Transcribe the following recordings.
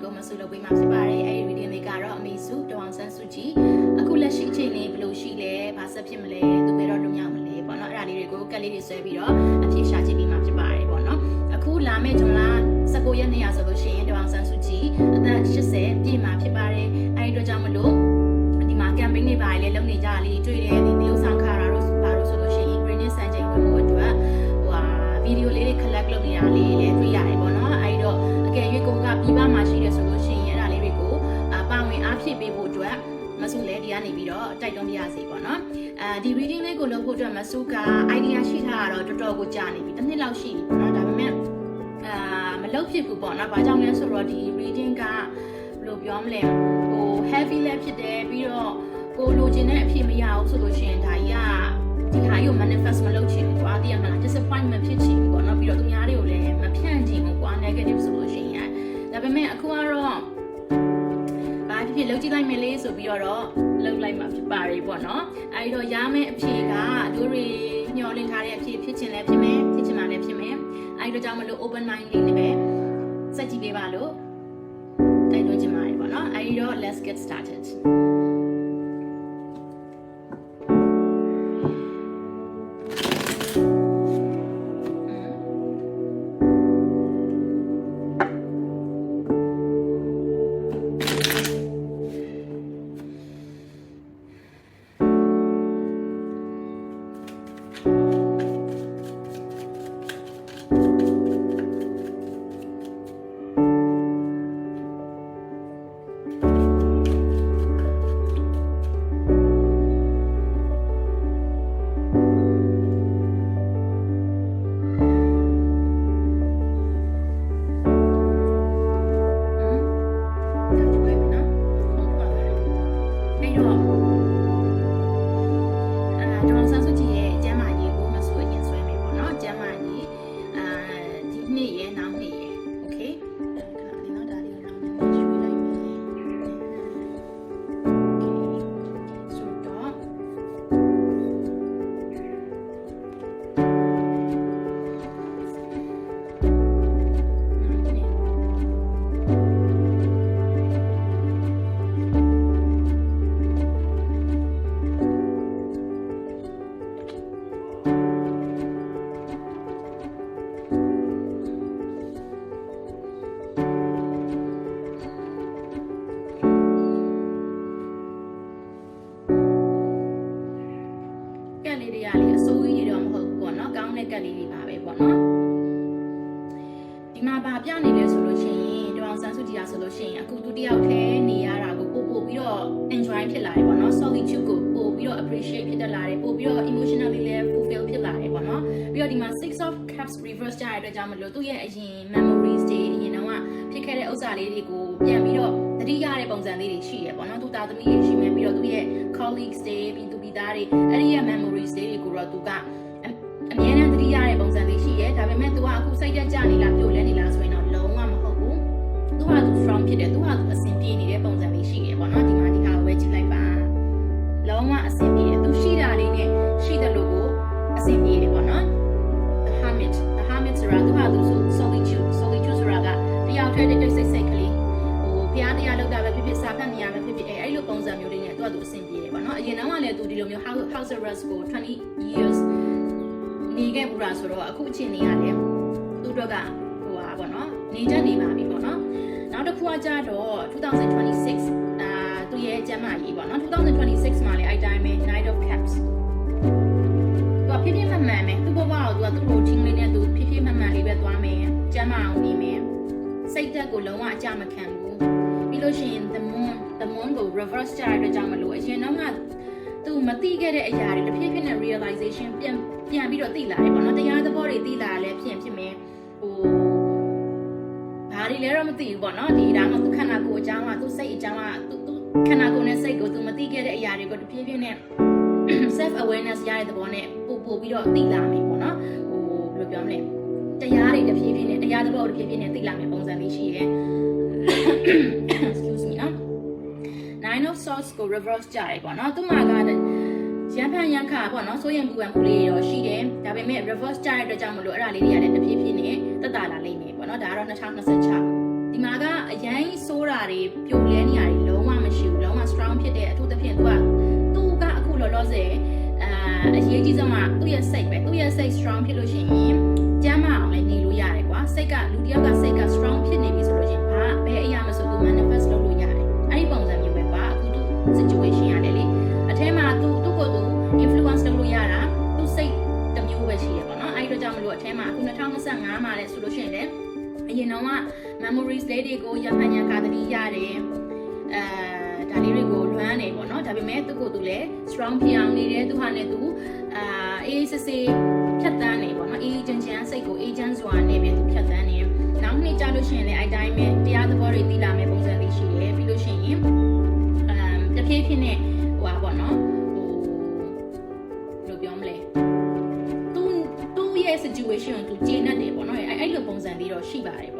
တွေကိုမဆုလုပ်ပေးမှာဖြစ်ပါတယ်အဲဒီ reading လေးကတော့အမေစုတောင်ဆန်းစုကြည်အခုလက်ရှိအချိန်လေးဘယ်လိုရှိလဲဘာဆက်ဖြစ်မလဲသူဘယ်တော့လွတ်မြောက်မလဲပေါ့နော်အဲ့ဒါလေးတွေကိုကက်လေးတွေဆွဲပြီးတော့အဖြေရှာကြည့်ပေးမှာဖြစ်ပါတယ်ပေါ့နော်အခုလာမယ့်ဂျွန်လ19ရက်နေ့ရဆိုလို့ရှိရင်တောင်ဆန်းစုကြည်အသက်80ပြည့်မှာဖြစ်ပါတယ်အဲဒီအတွက်ကြောင့်မလို့ဒီမှာ campaign တွေပါလေလုပ်နေကြလေးတွေ့တယ်ဒီမျိုးဆောင်ခါတာတို့ပါလို့ဆိုလို့ရှိရင် green စံချိန်ဝင်မှုအတွက်ဟိုဟာဗီဒီယိုလေးတွေ collect လုပ်နေတာလေးလည်းတွေ့ရတယ်ပေါ့နော်အဲဒီတော့အကယ်၍ကိုကပြီးပါမှာရှိတယ်ဆိုလို့ရှိ မဆုလဲဒီကနေပြီးတော့တိုက်တွန်းပြရစီပေါ့နော်အဲဒီ reading လေးကိုလုပ်ဖို့အတွက်မဆုက idea ရှိထားတာတော့တော်တော်ကိုကြာနေပြီတစ်နှစ်လောက်ရှိပြီပေါ့နော်ဒါပေမဲ့အာမလုပ်ဖြစ်ဘူးပေါ့နော်ဘာကြောင့်လဲဆိုတော့ဒီ reading ကဘယ်လိုပြောမလဲဟို heavy လည်းဖြစ်တယ်ပြီးတော့ကိုလိုချင်တဲ့အဖြစ်မရဘူးဆိုလို့ရှိရင်ဒါကြီးကဒီဟာကို manifest မလုပ်ချင်ဘူးကွာတည်ရမလား disappointment ဖြစ်ချင်ဘူးပေါ့နော်ပြီးတော့သူများတွေကိုလည်းမဖြန့်ချင်ဘူးကွာ negative ဆိုလို့ရှိရင်ဒါပေမဲ့အခုကတော့ဘာ ဖြစ်ဖြစ်လုပ်ကြည့်လိုက်မယ်လေဆိုပြီးတော့လုပ်လိုက်မှာဖြစ်ပါလေပေါ့နော်အဲဒီတော့ရမယ့်အဖြေကတို့တွေညှော်လင့်ထားတဲ့အဖြေဖြစ်ချင်လည်းဖြစ်မယ်ဖြစ်ချင်မှလည်းဖြစ်မယ်အဲဒီတော့ကြောင့်မလို့ open mind လေးနဲ့ပဲစက်ကြည့်ပေးပါလို့တိုက်တွန်းချင်ပါတယ်ပေါ့နော်အဲဒီတော့ let's get started ဒီနေ့ရဲ့နော လေးတွေကလေအစိုးရတွေတော့မဟုတ်ဘူးပေါ့နော်ကောင်းတဲ့ကက်လေးတွေပါပဲပေါ့နော်ဒီမှာဗာပြနေလဲဆိုလို့ရှိရင်တောင်ဆန်းစုကြည်တာဆိုလို့ရှိရင်အခုသူတယောက်တည်းနေရတာကိုပို့ပို့ပြီးတော့ enjoy ဖြစ်လာတယ်ပေါ့နော် solitude ကိုပို့ပြီးတော့ appreciate ဖြစ်တတ်လာတယ်ပို့ပြီးတော့ emotionally လည်း fulfill ဖြစ်လာတယ်ပေါ့နော်ပြီးတော့ဒီမှာ six of cups reverse ကြရတဲ့အတွက်ကြောင့်မလို့သူ့ရဲ့အရင် memories တွေအရင်တော့ကဖြစ်ခဲ့တဲ့ဥစ္စာလေးတွေကိုပြန်ပြီးတော့သ တိရတဲ့ပုံစံလေးတွေရှိရပေါ့နော်သူသားသမီးတွေရှိမယ်ပြီးတော့သူ့ရဲ့ colleagues တွေပြီးသူပြီးသားတွေအဲ့ဒီရဲ့ memories တွေကိုတော့သူကအအမြဲတမ်းသတိရတဲ့ပုံစံလေးရှိရဲဒါပေမဲ့ तू ကအခုစိတ်တက်ကြနေလားပြိုလဲနေ စားနေရလောက်တာပဲဖြစ်ဖြစ်စားဖက်နေရပဲဖြစ်ဖြစ်အဲအဲ့လိုပုံစံမျိုးလေးနဲ့သူကသူအဆင်ပြေတယ်ပေါ့နော်အရင်တော့ကလည်းသူဒီလိုမျိုး house house arrest ကို20 years နေခဲ့ဘူးလားဆိုတော့အခုအချိန်နေရတယ်သူတို့ကဟိုဟာပေါ့နော်နေတတ်နေပါပြီပေါ့နော်နောက်တစ်ခုကကြတော့2026အာသူရဲ့ကျမ်းမာရေးပေါ့နော်2026မှာလည်းအဲ့တိုင်းပဲ night of caps သူကဖြစ်ဖြစ်မှန်မှန်ပဲသူ့ဘဝကိုသူကသူ့ routine လေးနဲ့သူဖြစ်ဖြစ်မှန်မှန်လေးပဲသွားမယ်ကျမ်းမာအောင်နေမယ်စိတ်သက်ကိုလုံးဝအကြမခံဘူး ပြီးလို့ရှိရင် the moon the moon ကို reverse ကြရတဲ့ကြောင့်မလို့အရင်တော့ကသူမသိခဲ့တဲ့အရာတွေတစ်ဖြည်းဖြည်းနဲ့ realization ပြန်ပြန်ပြီးတော့သိလာတယ်ပေါ့နော်တရားသဘောတွေသိလာလဲဖြစ်ဖြစ်မယ်ဟိုဘာတွေလဲတော့မသိဘူးပေါ့နော်ဒီဒါမှသူခန္ဓာကိုယ်အကြောင်းကသူစိတ်အကြောင်းကသူသူခန္ဓာကိုယ်နဲ့စိတ်ကိုသူမသိခဲ့တဲ့အရာတွေကိုတစ်ဖြည်းဖြည်းနဲ့ self awareness ရတဲ့သဘောနဲ့ပို့ပို့ပြီးတော့သိလာမယ်ပေါ့နော်ဟိုဘယ်လိုပြောမလဲတရားတွေတစ်ဖြည်းဖြည်းနဲ့တရားသဘောတွေတစ်ဖြည်းဖြည်းနဲ့သိလာမယ်ပုံစံလေးရှိတယ် excuse me နော် nine of swords ကို reverse ကြတယ်ပေါ့နော်သူမှာကရန်ဖန်ရန်ခါပေါ့နော်စိုးရင်ပူပန်မှုလေးရောရှိတယ်ဒါပေမဲ့ reverse ကြတဲ့အတွက်ကြောင့်မလို့အဲ့ဒါလေးတွေကလည်းတဖြည်းဖြည်းနဲ့တက်တာလာလိမ့်မယ်ပေါ့နော်ဒါကတော့2026ဒီမှာကအရင်ဆိုးတာတွေပြိုလဲနေရတွေလုံးဝမရှိဘူးလုံးဝ strong ဖြစ်တဲ့အထူးသဖြင့်သူကသူကအခုလောလောဆယ်အာအရေးကြီးဆုံးကသူ့ရဲ့စိတ်ပဲသူ့ရဲ့စိတ် strong ဖြစ်လို့ရှိရင်ကျမ်းမအောင်လည်းနေလို့ရတယ်ကွာစိတ်ကလူတစ်ယောက်ကစိတ်က strong ဖြစ်နေပြီဆိုလို့ရှိရင် ဘာဘယ်အရာမဆိုသူ manifest လုပ်လို့ရတယ်အဲ့ဒီပုံစံမျိုးပဲကွာအခုသူ situation ရတယ်လေအထဲမှာသူသူ့ကိုယ်သူ influence လုပ်လို့ရတာသူစိတ်တစ်မျိုးပဲရှိတယ်ပေါ့နော်အဲ့ဒီတော့ကြောင့်မလို့အထဲမှာအခု2025မှာလည်းဆိုလို့ရှိရင်လည်းအရင်တော့က memories လေးတွေကိုရမှန်ရန်ကာတတိရတယ်အဲဒါလေးတွေကိုလွမ်းနေပေါ့နော်ဒါပေမဲ့သူ့ကိုယ်သူလည်း strong ဖြစ်အောင်နေတယ်သူဟာနဲ့သူအာအေးစစ်စစ်ဖြတ်တန်းနေပေါ့နော်အေးချမ်းချမ်းစိတ်ကိုအေးချမ်းစွာနဲ့ပဲသူဖြတ်တန်းနေနောက်နေ့ကြာလို့ရှိရင်လည်းအဲ့တိုင်းပဲတရား သဘောတွေသိလာမယ့်ပုံစံလေးရှိတယ်ပြီးလို့ရှိရင်အမ်တဖြည်းဖြည်းနဲ့ဟိုပါပေါ့နော်ဟိုဘယ်လိုပြောမလဲသူသူ့ရဲ့ situation ကိုသူကျေနပ်တယ်ပေါ့နော်အဲ့အဲ့လိုပုံစံလေးတော့ရှိပါတယ်ပေါ့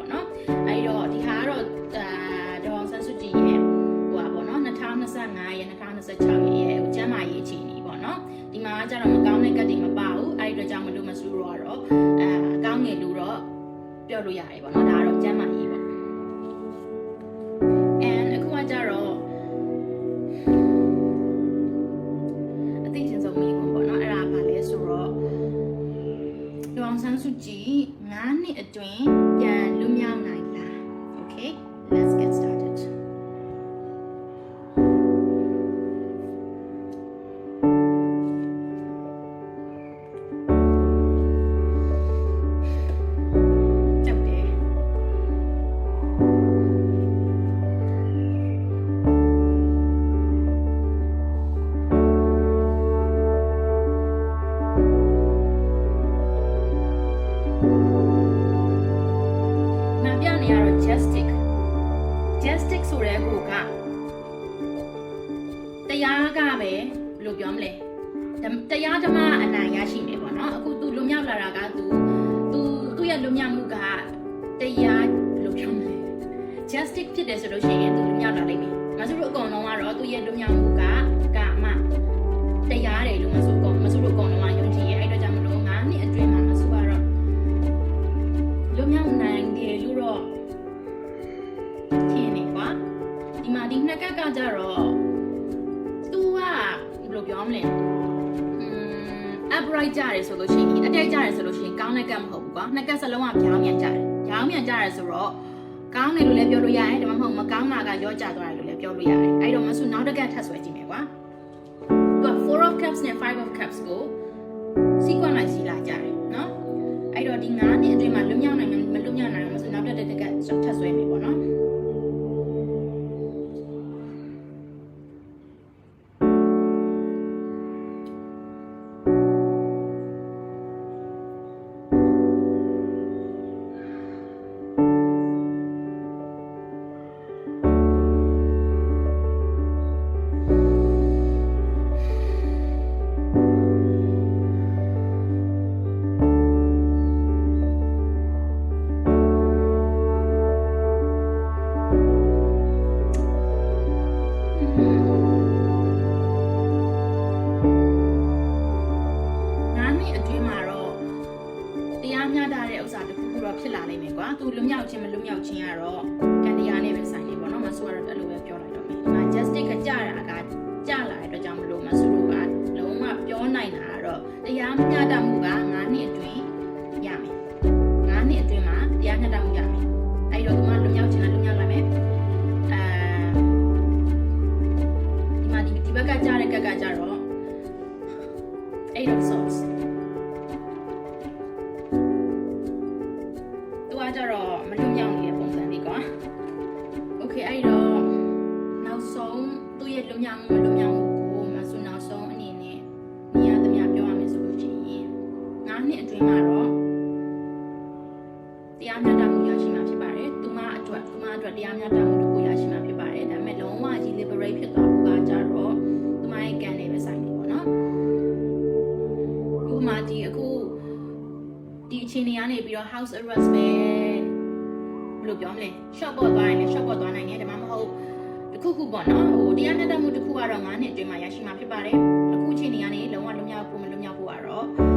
I need a due ပြနေရတော့ Justic Justic ဆိုတဲ့ဟိုကတရားကပဲဘယ်လိုပြောမလဲဓမ္မတရားဓမ္မအနိုင်ရရှိနေပေါ့နော်အခု तू လွတ်မြောက်လာတာက तू तू သူ့ရဲ့လွတ်မြောက်မှုကတရားဘယ်လိုပြောမလဲ Justic ဖြစ်တယ်ဆိုလို့ရှိရင် तू လွတ်မြောက်လာလိမ့်မယ်မဆိုလို့အကောင်လုံးကတော့သူ့ရဲ့လွတ်မြောက်မှုကကာမတရားတယ်လို့မဆိုကောင်မဆိုလို့အကောင် ကက်ကကြတော့ तू ကဘယ်လိုပြောမလဲอืม upright ကြတယ်ဆိုလို့ရှိရင်အတက်ကြတယ်ဆိုလို့ရှိရင်ကောင်းတဲ့ကက်မဟုတ်ဘူးကွာနှစ်ကက်စလုံးကပြောင်းပြန်ကြတယ်ပြောင်းပြန်ကြတယ်ဆိုတော့ကောင်းတယ်လို့လည်းပြောလို့ရတယ်ဒါမှမဟုတ်မကောင်းတာကရောကျသွားတယ်လို့လည်းပြောလို့ရတယ်အဲ့တော့မဆုနောက်တစ်ကက်ထပ်ဆွဲကြည့်မယ်ကွာသူက4 of cups နဲ့5 of cups ကို သူလွတ်မြောက်ခြင်းမလွတ်မြောက်ခြင်းကတော့ကံတရားနဲ့ပဲဆိုင်နေပေါ့နော်မဆိုကတော့အဲ့လိုပဲပြောလိုက်တော့မယ်ဒီမှာ justice ကကြတာကကြလာတဲ့အတွက်ကြောင့်မလို့မဆိုလို့ကလုံးဝပြောနိုင်တာကတော့တရားမျှတမှုက9နှစ်အတွင်းရမယ်9နှစ်အတွင်းမှာတရားမျှတမှု ကကြတော့မလွတ်မြောက်နေတဲ့ပုံစံလေးကွာ okay အဲ့တော့နောက်ဆုံးသူ့ရဲ့လွတ်မြောက်မှုမလွတ်မြောက်မှုကိုမဆုနောက်ဆုံးအနေနဲ့နေရာသမျှပြောရမယ်ဆိုလို့ရှိရင်9နှစ်အတွင်းမှာတော့တရားမျှတမှုရရှိမှာဖြစ်ပါတယ်သူမအတွက်သူမအတွက်တရားမျှတမှုတစ်ခုရရှိမှာဖြစ်ပါတယ်ဒါပေမဲ့လုံးဝကြီး liberate ဖြစ်သွားဖို့ကကြတော့ အချိန်နေရနေပြီးတော့ house arrest ပဲဘယ်လိုပြောမလဲ shop ပေါ်သွားရင်လည်း shop ပေါ်သွားနိုင်တယ်ဒါမှမဟုတ်တခုခုပေါ့နော်ဟိုတရားမျှတမှုတစ်ခုကတော့9နှစ်အတွင်းမှာရရှိမှာဖြစ်ပါတယ်အခုအချိန်နေရနေလုံးဝလွတ်မြောက်ဖို့မလွတ်မြောက်ဖို့ကတော့